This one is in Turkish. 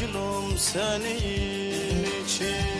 Gülüm senin için